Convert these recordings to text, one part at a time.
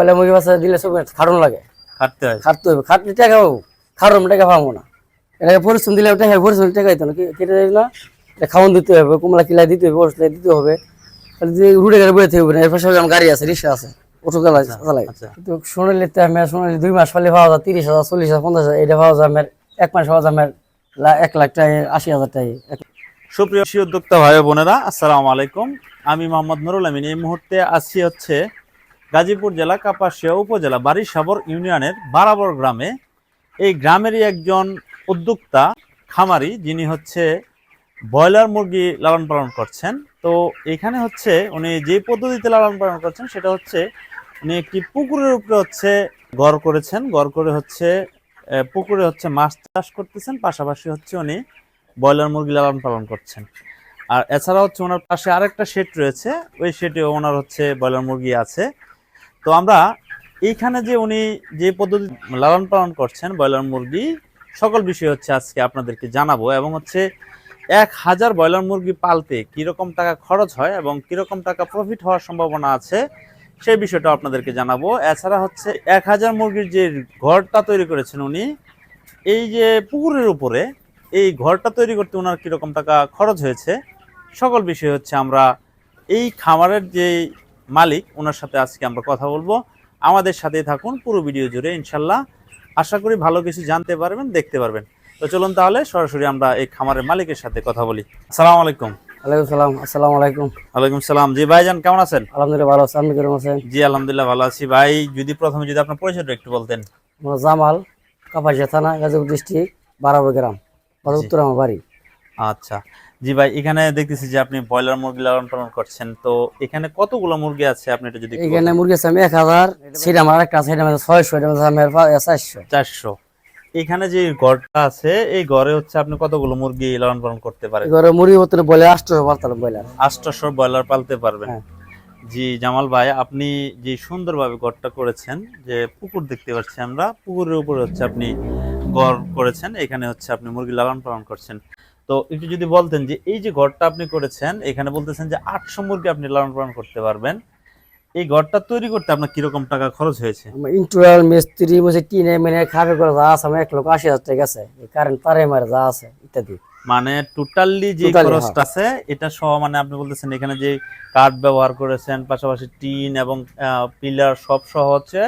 পয়লা মুরগি বাচ্চা দিলে সব খাটন লাগে। খাটতে হয়। খাটতে হবে খাটলে টাকা পাবো। টাকা পাবো না। এটাকে পরিশ্রম দিলে টাকা পরিশ্রম টাকা দিত না। কেটে না? খাওয়ান দিতে হবে কুমলা কিলা দিতে হবে বসলে দিতে হবে। রুটে গাড়ি বয়ে থাকবে না। এর পাশে আমার গাড়ি আছে রিক্সা আছে অটো চালাই চালাই। আচ্ছা। কিন্তু সোনালি সোনালি দুই মাস পালে পাওয়া যায় তিরিশ হাজার চল্লিশ হাজার পঞ্চাশ হাজার। এটা পাওয়া যায় আমার এক মাস পাওয়া যায় আমার এক লাখ টাকা আশি হাজার টাকা। এক- সুপ্রিয় উদ্যোক্তা ভাই বোনেরা আসসালামু আলাইকুম। আমি মোহাম্মদ নুরুল আমিন। এই মুহূর্তে আছি হচ্ছে গাজীপুর জেলা, কাপাসিয়া উপজেলা বারিসাবর ইউনিয়নের বারাবর গ্রামে এই গ্রামেরই একজন উদ্যোক্তা খামারি, যিনি হচ্ছে ব্রয়লার মুরগি লালন পালন করছেন। তো এখানে হচ্ছে উনি যে পদ্ধতিতে লালন পালন করছেন, সেটা হচ্ছে উনি একটি পুকুরের উপরে হচ্ছে গড় করেছেন। গড় করে হচ্ছে পুকুরে হচ্ছে মাছ চাষ করতেছেন। পাশাপাশি হচ্ছে উনি ব্রয়লার মুরগি লালন পালন করছেন। আর এছাড়া হচ্ছে ওনার পাশে আরেকটা শেড রয়েছে। ওই শেডে ওনার হচ্ছে ব্রয়লার মুরগি আছে। তো আমরা এইখানে যে উনি যে পদ্ধতি লালন পালন করছেন ব্রয়লার মুরগি, সকল বিষয় হচ্ছে আজকে আপনাদেরকে জানাব এবং হচ্ছে এক হাজার ব্রয়লার মুরগি পালতে কীরকম টাকা খরচ হয় এবং কীরকম টাকা প্রফিট হওয়ার সম্ভাবনা আছে, সেই বিষয়টা আপনাদেরকে জানাব। এছাড়া হচ্ছে এক হাজার মুরগির যে ঘরটা তৈরি করেছেন উনি, এই যে পুকুরের উপরে এই ঘরটা তৈরি করতে ওনার কীরকম টাকা খরচ হয়েছে, সকল বিষয় হচ্ছে আমরা এই খামারের যে মালিক ওনার সাথে আজকে আমরা কথা বলব। আমাদের সাথেই থাকুন পুরো ভিডিও জুড়ে ইনশাল্লাহ। আশা করি ভালো কিছু জানতে পারবেন দেখতে পারবেন। তো চলুন তাহলে সরাসরি আমরা এই খামারের মালিকের সাথে কথা বলি। আসসালামু আলাইকুম। ওয়ালাইকুম সালাম আসসালামু আলাইকুম। ওয়ালাইকুম সালাম। জি ভাইজান কেমন আছেন? আলহামদুলিল্লাহ ভালো আছি আপনি কেমন আছেন? জি আলহামদুলিল্লাহ ভালো আছি। ভাই যদি প্রথমে যদি আপনার পরিচয়টা একটু বলতেন। আমার জামাল কাপাসিয়া থানা গাজীপুর ডিস্ট্রিক্ট বারাবর গ্রাম উত্তর আমার বাড়ি। আচ্ছা। জি ভাই এখানে দেখতেছি যে আপনি ব্রয়লার মুরগি লালন পালন করছেন। তো এখানে কতগুলো মুরগি আছে? আপনি এটা যদি এখানে মুরগি আছে আমি এক হাজার সেটা আমার একটা আছে আমার ছয়শো এটা চারশো। চারশো। এখানে যে ঘরটা আছে এই ঘরে হচ্ছে আপনি কতগুলো মুরগি লালন পালন করতে পারেন? ঘরে মুরগি মতন বলে আটশো পারতাম বয়লার আষ্টশো ব্রয়লার পালতে পারবেন। হ্যাঁ। জি জামাল ভাই আপনি যে সুন্দরভাবে ঘরটা করেছেন যে পুকুর দেখতে পাচ্ছি আমরা পুকুরের উপরে হচ্ছে আপনি ঘর করেছেন এখানে হচ্ছে আপনি মুরগি লালন পালন করছেন। তো একটু যদি বলতেন যে এই যে ঘরটা আপনি করেছেন এখানে বলতেছেন যে আটশো মুরগি আপনি লালন পালন করতে পারবেন। এই ঘরটা তৈরি করতে আপনার কীরকম টাকা খরচ হয়েছে? আমার ইন্টুয়াল মিস্ত্রি বসে টিনে মেনে খাবে করে যা আছে আমার এক লক্ষ আশি হাজার টাকা আছে। কারেন্ট তারে মারে যা আছে ইত্যাদি। মানে টোটালি যে খরচটা আছে এটা সহ মানে আপনি বলতেছেন এখানে যে কাঠ ব্যবহার করেছেন পাশাপাশি টিন এবং পিলার সব সহ হচ্ছে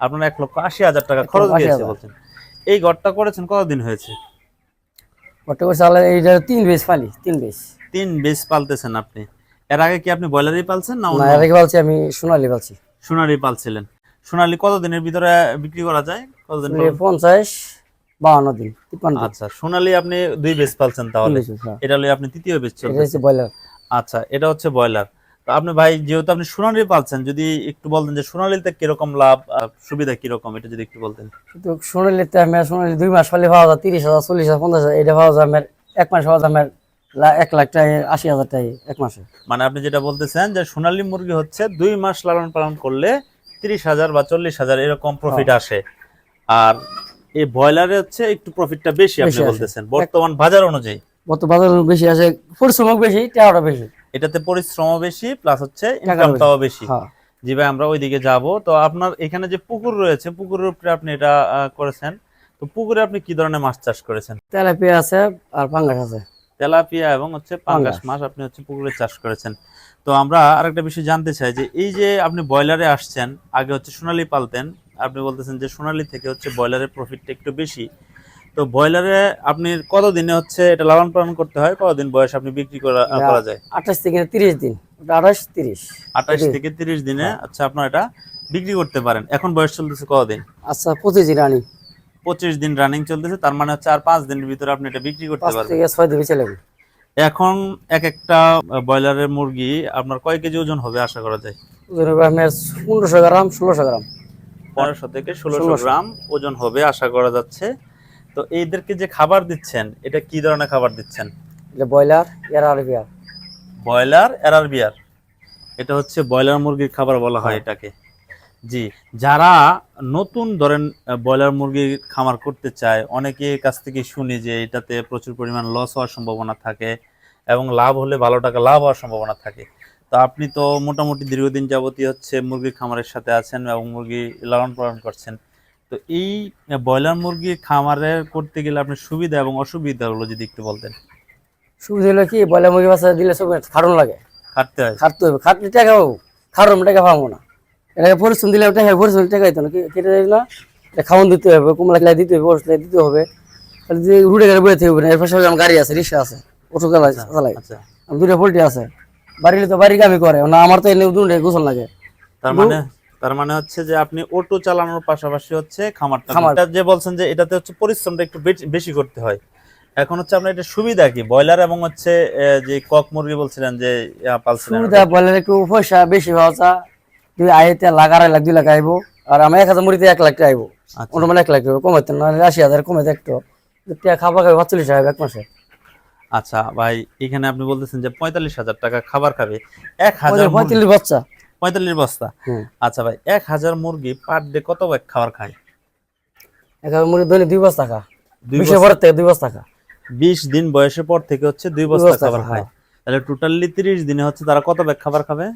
আপনার এক লক্ষ আশি হাজার টাকা খরচ গিয়েছে বলছেন। এই ঘরটা করেছেন কতদিন হয়েছে? এইটা তিন বেশ পালি তিন বেশ। তিন বেশ পালতেছেন আপনি। এর আগে কি আপনি ব্রয়লারই পালছেন না না এর আগে বলছি আমি সোনালি পালছিলেন। সোনালি কতদিনের ভিতরে বিক্রি করা যায়? কতদিন পঞ্চাশ দিন তিপ্পান্ন আচ্ছা সোনালি আপনি দুই বেশ পালছেন তাহলে। হ্যাঁ। এটা হলো আপনি তৃতীয় বেশ ব্রয়লার। আচ্ছা এটা হচ্ছে ব্রয়লার। তো আপনি ভাই যেহেতু আপনি সোনালি পালছেন যদি একটু বলতেন যে সোনালিতে কীরকম লাভ সুবিধা কীরকম? এটা যদি একটু বলতেন। কিন্তু সোনালিতে আমি সোনালি দুই মাস পালে পাওয়া যায় তিরিশ হাজার চল্লিশ হাজার পঞ্চাশ হাজার এটা পাওয়া যায় আমার এক মাস পাওয়া যায় আমার এক লাখ টাকা আশি হাজার টাকা এক মাসে। মানে আপনি যেটা বলতেছেন যে সোনালী মুরগি হচ্ছে দুই মাস লালন পালন করলে তিরিশ হাজার বা চল্লিশ হাজার এরকম প্রফিট হ্যাঁ। আসে। আর এই ব্রয়লারে হচ্ছে একটু প্রফিটটা বেশি আপনি বলতেছেন। বর্তমান বাজার অনুযায়ী। কত বাজার বেশি আছে পরিশ্রম বেশি টাকাটা বেশি। এটাতে পরিশ্রমও বেশি প্লাস হচ্ছে ইনকামটাও বেশি। হ্যাঁ। জি ভাই আমরা ওইদিকে যাব। তো আপনার এখানে যে পুকুর রয়েছে পুকুরের উপরে আপনি এটা করেছেন। তো পুকুরে আপনি কি ধরনের মাছ চাষ করেছেন? তেলাপিয়া আছে আর পাঙ্গাস আছে। তেলাপিয়া এবং হচ্ছে পাঙ্গাস। মাছ আপনি হচ্ছে পুকুরে চাষ করেছেন। তো আমরা আরেকটা বিষয় জানতে চাই যে এই যে আপনি ব্রয়লারে আসছেন আগে হচ্ছে সোনালি পালতেন আপনি বলতেছেন যে সোনালি থেকে হচ্ছে ব্রয়লারের প্রফিটটা একটু বেশি। তো ব্রয়লারে আপনি কতদিনে হচ্ছে এটা লালন পালন করতে হয়? কতদিন বয়স আপনি বিক্রি করা করা যায়? আঠাশ থেকে তিরিশ দিন। আঠাশ তিরিশ। আঠাশ থেকে তিরিশ দিনে হ্যাঁ। আচ্ছা আপনার এটা বিক্রি করতে পারেন। এখন বয়স চলতেছে কতদিন? আচ্ছা পঁচিশ দিন আনি পঁচিশ দিন রানিং চলতেছে তার মানে হচ্ছে আর পাঁচ দিনের ভিতরে আপনি এটা বিক্রি করতে পারবেন। ছয় দিন চলে এখন এক একটা ব্রয়লারের মুরগি আপনার কয় কেজি ওজন হবে আশা করা যায়? ওজন হবে আপনার পনেরোশো গ্রাম ষোলোশো গ্রাম। পনেরোশো থেকে ষোলোশো। গ্রাম ওজন হবে আশা করা যাচ্ছে। তো এইদেরকে যে খাবার দিচ্ছেন এটা কি ধরনের খাবার দিচ্ছেন? এটা ব্রয়লার এর আর বিয়ার। ব্রয়লার এরার বিয়ার। এটা হচ্ছে ব্রয়লার মুরগির খাবার বলা হয় হ্যাঁ। এটাকে। জি যারা নতুন ধরেন ব্রয়লার মুরগির খামার করতে চায় অনেকে কাছ থেকে শুনি যে এটাতে প্রচুর পরিমাণ লস হওয়ার সম্ভাবনা থাকে এবং লাভ হলে ভালো টাকা লাভ হওয়ার সম্ভাবনা থাকে। তো তো আপনি তো মোটামুটি দীর্ঘদিন যাবতীয় হচ্ছে মুরগির খামারের সাথে আছেন এবং মুরগি লালন পালন করছেন। তো এই ব্রয়লার মুরগির খামারের করতে গেলে আপনার সুবিধা এবং অসুবিধাগুলো যদি একটু বলতেন। সুবিধা হলো কি বয়লা মুরগি বাচ্চা দিলে সব খাটন লাগে। খাটতে হয়। খাটতে হবে। খাটলে টাকা পাবো। খারম টাকা পাবো না। এটাকে পরিশ্রম দিলে টাকা পরিশ্রম টাকা দিত না। কেটে দেয় না। খাওয়ান দিতে হবে কুমড়া কিলাই দিতে হবে ওষুধ দিতে হবে। তাহলে যে রুটে গাড়ি বয়ে থাকবে না। এর পাশে আমার গাড়ি আছে রিক্সা আছে অটো চালাই আচ্ছা আমার দুটো পোল্ট্রি আছে। বাড়িলে তো বাড়ি কামি করে। না আমার তো এনে দুটো গোসল লাগে। তার মানে? তার মানে হচ্ছে যে আপনি অটো চালানোর পাশাপাশি হচ্ছে খামারটা খামার। যে বলছেন যে এটাতে হচ্ছে পরিশ্রমটা একটু বেশি- করতে হয়। এখন হচ্ছে আপনার এটা সুবিধা কি? ব্রয়লার এবং হচ্ছে যে কক মুরগি বলছিলেন যে সুবিধা বলে একটু পয়সা বেশি পাওয়া চা দুই আইতে লাখ দুই লাখ আইবো। আর আমার এক হাজার মুড়িতে এক লাখ আইবো। আচ্ছা। মানে এক লাখ টাকা কমাইতে না আশি হাজার কমাইতে একটু। খাবার খাবে পাঁচচল্লিশ টাকা এক মাসে। আচ্ছা ভাই এখানে আপনি বলতেছেন যে পঁয়তাল্লিশ হাজার টাকা খাবার খাবে। এক হাজার পঁয়তাল্লিশ বাচ্চা। পঁয়তাল্লিশ বস্তা। আচ্ছা ভাই এক হাজার মুরগি পার ডে কত ব্যাগ খাবার খায়? এক হাজার মুড়ি দৈনিক দুই বস্তা খা। দুই বিশে থেকে দুই বস্তা খা। বিশ দিন বয়সের পর থেকে হচ্ছে দুই বস্তা খাবার খায়। খায় তাহলে টোটালি তিরিশ দিনে হচ্ছে তারা কত ব্যাগ খাবার খাবে?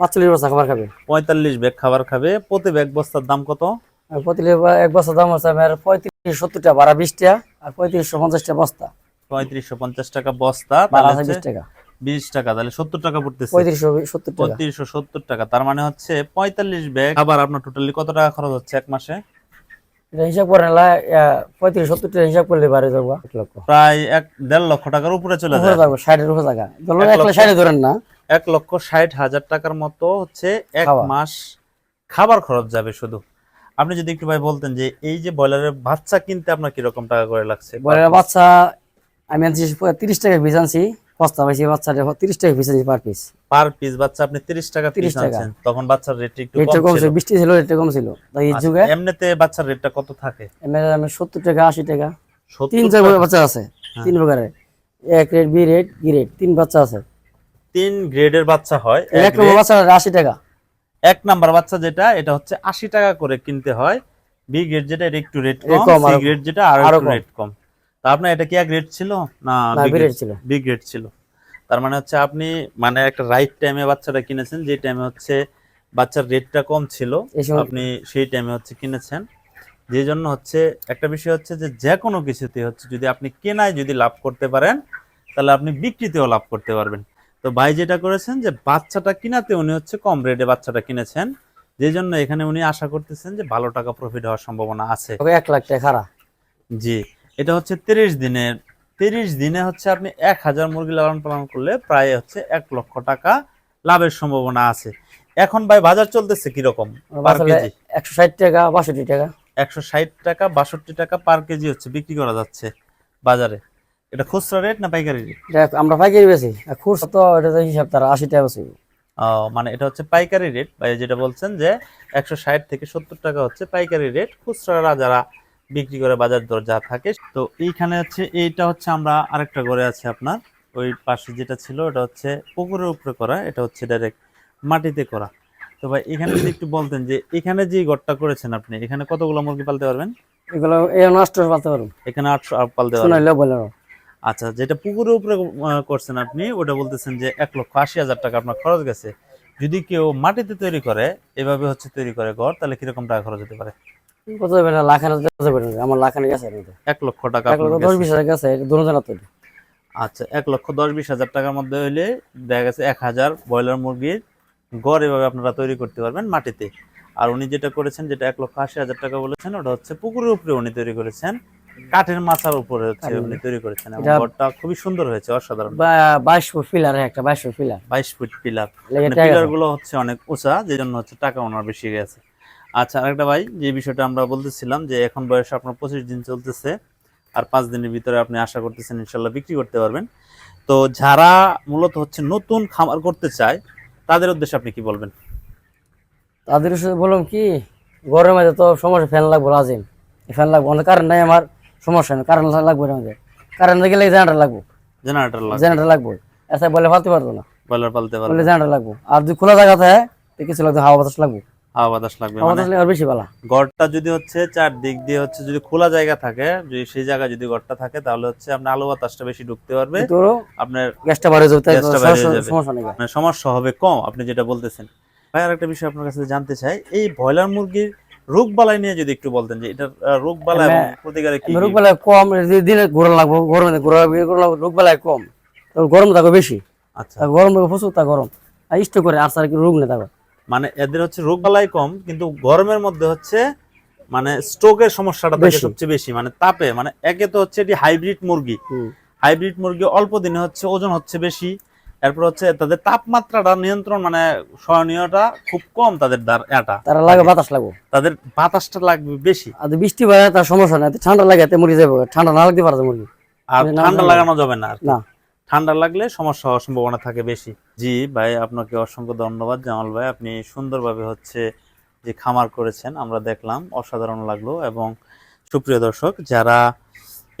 পাঁচচল্লিশ বস্তা খাবার খাবে। পঁয়তাল্লিশ ব্যাগ খাবার খাবে। প্রতি ব্যাগ বস্তার দাম কত? পঁয়তাল্লিশ এক বস্তা দাম আছে আমার পঁয়ত্রিশ সত্তর টাকা বারো বিশ আর পঁয়ত্রিশশো পঞ্চাশ টাকা বস্তা। পঁয়ত্রিশশো পঞ্চাশ টাকা বস্তা হচ্ছে টাকা। বিশ টাকা তাহলে সত্তর টাকা পড়তেছে। পঁয়ত্রিশশো সত্তর টাকা। তার মানে হচ্ছে পঁয়তাল্লিশ ব্যাগ। খাবার আপনার টোটালি কত টাকা খরচ হচ্ছে এক মাসে? এটা হিসাব করে না পঁয়ত্রিশ সত্তর টাকা হিসাব করলে বাড়ি যাব। এক লক্ষ। প্রায় এক দেড় লক্ষ টাকার উপরে চলে উপরে যায়। যাব ষাটের উপরে টাকা ধরুন এক এক লক্ষ? ষাটে ধরেন না। এক লক্ষ ষাট হাজার টাকার মতো হচ্ছে এক মাস খাবার খরচ যাবে শুধু। আপনি যদি একটু ভাই বলতেন যে এই যে ব্রয়লারের বাচ্চা কিনতে আপনার কীরকম টাকা করে লাগছে? বয়লার বাচ্চা আমি আনছি তিরিশ টাকা আনছি। বস্তা পাইছি বাচ্চাটা তিরিশ টাকা piece per piece per piece বাচ্চা আপনি তিরিশ টাকা 30 পিস টাকা। তখন বাচ্চার রেট একটু রেটটা কম ছিল বৃষ্টি ছিল রেটটা কম ছিল। তাই এই আচ্ছা, যুগে এমনিতে বাচ্চার রেটটা কত থাকে? এমনি আমি সত্তর টাকা আশি টাকা। তিন চার বাচ্চা আছে হ্যাঁ। তিন প্রকারের। এক বি রেট বি তিন বাচ্চা আছে। তিন গ্রেডের বাচ্চা হয় এক নম্বর বাচ্চা আশি টাকা। এক নাম্বার বাচ্চা যেটা এটা হচ্ছে আশি টাকা করে কিনতে হয়। বি গ্রেড যেটা এটা একটু রেট কম সি গ্রেড যেটা আরও। রেট কম। আপনার এটা কি এক রেট ছিল? না রেট ছিল। বি গ্রেড ছিল। তার মানে হচ্ছে আপনি মানে একটা রাইট টাইমে বাচ্চাটা কিনেছেন যে টাইমে হচ্ছে বাচ্চার রেটটা কম ছিল আপনি সেই টাইমে হচ্ছে কিনেছেন। যে জন্য হচ্ছে একটা বিষয় হচ্ছে যে যে কোনো কিছুতে হচ্ছে যদি আপনি কেনায় যদি লাভ করতে পারেন তাহলে আপনি বিক্রিতেও লাভ করতে পারবেন। তো ভাই যেটা করেছেন যে বাচ্চাটা কিনাতে উনি হচ্ছে কম রেটে বাচ্চাটা কিনেছেন যে জন্য এখানে উনি আশা করতেছেন যে ভালো টাকা প্রফিট হওয়ার সম্ভাবনা আছে। এক লাখ টাকা খারাপ জি। এটা হচ্ছে তিরিশ দিনের তিরিশ দিনে হচ্ছে আপনি এক হাজার মুরগি লালন পালন করলে প্রায় হচ্ছে এক লক্ষ টাকা লাভের সম্ভাবনা আছে। এখন ভাই বাজার চলতেছে কীরকম একশো ষাট টাকা বাষট্টি টাকা। একশো ষাট টাকা বাষট্টি টাকা পার কেজি হচ্ছে বিক্রি করা যাচ্ছে বাজারে। এটা খুচরা রেট না পাইকারি রেট আমরা পাইকারি বেশি খুচরা তো এটা হিসাব তারা আশি টাকা বেশি মানে এটা হচ্ছে পাইকারি রেট ভাই যেটা বলছেন যে একশো ষাট থেকে সত্তর টাকা হচ্ছে পাইকারি রেট খুচরারা যারা বিক্রি করে বাজার দর যা থাকে। তো এইখানে হচ্ছে এইটা হচ্ছে আমরা আরেকটা ঘরে আছে আপনার। ওই পাশে যেটা ছিল ওটা হচ্ছে পুকুরের উপরে করা। এটা হচ্ছে ডাইরেক্ট মাটিতে করা। তো ভাই এখানে যদি একটু বলতেন যে এখানে যে ঘরটা করেছেন আপনি এখানে কতগুলো মুরগি পালতে পারবেন? এগুলো এই নষ্ট পালতে পারব। এখানে আটশো পালতে পারবেন। আচ্ছা যেটা পুকুরের উপরে করছেন আপনি ওটা বলতেছেন যে এক লক্ষ আশি হাজার টাকা আপনার খরচ গেছে। যদি কেউ মাটিতে তৈরি করে এভাবে হচ্ছে তৈরি করে ঘর তাহলে কীরকম টাকা খরচ হতে পারে? কত লাখানে না আমার এক লক্ষ টাকা এক লক্ষ দশ বিশ হাজার গেছে দুজন তো আচ্ছা এক লক্ষ দশ বিশ হাজার টাকার মধ্যে হইলে দেখা গেছে এক হাজার ব্রয়লার মুরগির গড় এভাবে আপনারা তৈরি করতে পারবেন মাটিতে। আর উনি যেটা করেছেন যেটা এক লক্ষ আশি হাজার টাকা বলেছেন ওটা হচ্ছে পুকুরের উপরে উনি তৈরি করেছেন। কাঠের মাথার উপরে হচ্ছে উনি তৈরি করেছেন ঘরটা খুবই সুন্দর হয়েছে অসাধারণ। বাইশ ফুট পিলার একটা বাইশ ফুট পিলার। বাইশ ফুট পিলার। মানে পিলারগুলো হচ্ছে অনেক উঁচা যে জন্য হচ্ছে টাকা ওনার বেশি গেছে। আচ্ছা আরেকটা ভাই যে বিষয়টা আমরা বলতেছিলাম যে এখন বয়স আপনার পঁচিশ দিন চলতেছে আর পাঁচ দিনের ভিতরে আপনি আশা করতেছেন ইনশাল্লাহ বিক্রি করতে পারবেন। তো যারা মূলত হচ্ছে নতুন খামার করতে চায় তাদের উদ্দেশ্যে আপনি কি বলবেন? তাদের সাথে বললাম কি গরমের মধ্যে তো সমস্যা ফ্যান লাগবো লাজিম ফ্যান লাগবো অনেক কারেন্ট নাই আমার সমস্যা নেই কারেন্ট লাগবে আমাদের কারেন্ট গেলে জেনারেটার লাগবো। জেনারেটর লাগে জেনারেটার লাগবো। এসে বলে ফালতে পারব না। বলে পারবেন জেনারেটার লাগবো। আর যদি খোলা জায়গা থাকে কিছু লাগবে হাওয়া বাতাস লাগবো। হাওয়া বাতাস লাগবে মানে আর বেশি ভালো গড়টা যদি হচ্ছে চারদিক দিয়ে হচ্ছে যদি খোলা জায়গা থাকে যদি সেই জায়গায় যদি গড়টা থাকে তাহলে হচ্ছে আপনার আলো বাতাসটা বেশি ঢুকতে পারবে। আপনার গ্যাসটা বাড়ে যাবে সমস্যা- হবে কম আপনি যেটা বলতেছেন। ভাই আর একটা বিষয় আপনার কাছে জানতে চাই এই ব্রয়লার মুরগির রোগ বালাই নিয়ে যদি একটু বলতেন যে আহ, রোগ বালাই এবং প্রতিকারে কি রোগ কি? কম দিনে ঘোরা লাগবো গরমে ঘোরা রোগ বেলায় কম। গরম থাকো বেশি। আচ্ছা। গরম লাগে প্রচুর তা গরম। আর ইষ্ট করে আর কি রোগ নেই থাকো মানে এদের হচ্ছে রোগ বালাই কম কিন্তু গরমের মধ্যে হচ্ছে মানে স্ট্রোকের সমস্যাটা থাকে সবচেয়ে বেশি মানে তাপে মানে একে তো হচ্ছে এটি হাইব্রিড মুরগি। হাইব্রিড মুরগি অল্প দিনে হচ্ছে ওজন হচ্ছে বেশি এরপর হচ্ছে তাদের তাপমাত্রাটা নিয়ন্ত্রণ মানে সহনীয়তা খুব কম তাদের দ্বার- এটা তারা লাগে বাতাস লাগবো। তাদের বাতাসটা লাগবে বেশি। আর বৃষ্টি হয় তার সমস্যা নাই। ঠান্ডা লাগে এতে মরে যাবে ঠান্ডা না লাগতে পারে মুরগি। আর ঠান্ডা লাগানো যাবে না। ঠান্ডা লাগলে সমস্যা হওয়ার সম্ভাবনা থাকে বেশি। জি ভাই, আপনাকে অসংখ্য ধন্যবাদ। জামাল ভাই, আপনি সুন্দরভাবে হচ্ছে যে খামার করেছেন, আমরা দেখলাম। অসাধারণ লাগল এবং সুপ্রিয় দর্শক, যারা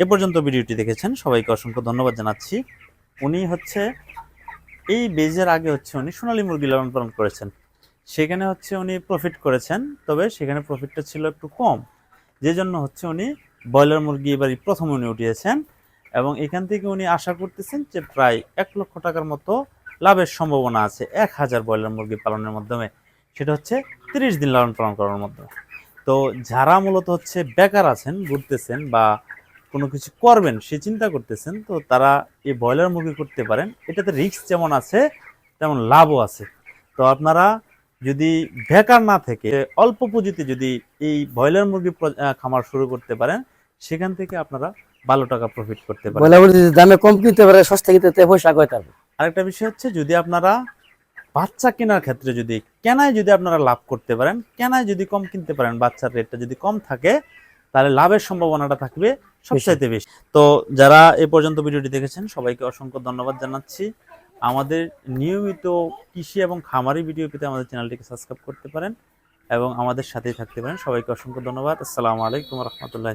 এ পর্যন্ত ভিডিওটি দেখেছেন, সবাইকে অসংখ্য ধন্যবাদ জানাচ্ছি। উনি হচ্ছে, এই বেজের আগে হচ্ছে উনি সোনালী মুরগি লালন পালন করেছেন। সেখানে হচ্ছে উনি প্রফিট করেছেন, তবে সেখানে প্রফিটটা ছিল একটু কম। যে জন্য হচ্ছে উনি ব্রয়লার মুরগি এবারই প্রথম উনি উঠিয়েছেন এবং এখান থেকে উনি আশা করতেছেন যে প্রায় এক লক্ষ টাকার মতো লাভের সম্ভাবনা আছে। এক হাজার ব্রয়লার মুরগি পালনের মাধ্যমে। সেটা হচ্ছে তিরিশ দিন লালন পালন করার মাধ্যমে তো যারা মূলত হচ্ছে বেকার আছেন, ঘুরতেছেন বা কোনো কিছু করবেন, সে চিন্তা করতেছেন, তো তারা এই ব্রয়লার মুরগি করতে পারেন। এটাতে রিস্ক যেমন আছে, তেমন লাভও আছে। তো আপনারা যদি বেকার না থেকে অল্প পুঁজিতে যদি এই ব্রয়লার মুরগি খামার শুরু করতে পারেন, সেখান থেকে আপনারা ভালো টাকা প্রফিট করতে পারেন। দামে কম কিনতে পারে, সস্তা কিনতে পয়সা কয় তার? আরেকটা বিষয় হচ্ছে যদি আপনারা বাচ্চা কেনার ক্ষেত্রে যদি, কেনায় যদি আপনারা লাভ করতে পারেন, কেনায় যদি কম কিনতে পারেন, বাচ্চার রেটটা যদি কম থাকে, তাহলে লাভের সম্ভাবনাটা থাকবে সবচাইতে বেশি। তো যারা এ পর্যন্ত ভিডিওটি দেখেছেন, সবাইকে অসংখ্য ধন্যবাদ জানাচ্ছি। আমাদের নিয়মিত কৃষি এবং খামারি ভিডিও পেতে আমাদের চ্যানেলটিকে সাবস্ক্রাইব করতে পারেন এবং আমাদের সাথেই থাকতে পারেন। সবাইকে অসংখ্য ধন্যবাদ। আসসালামু আলাইকুম রহমতুল্লাহ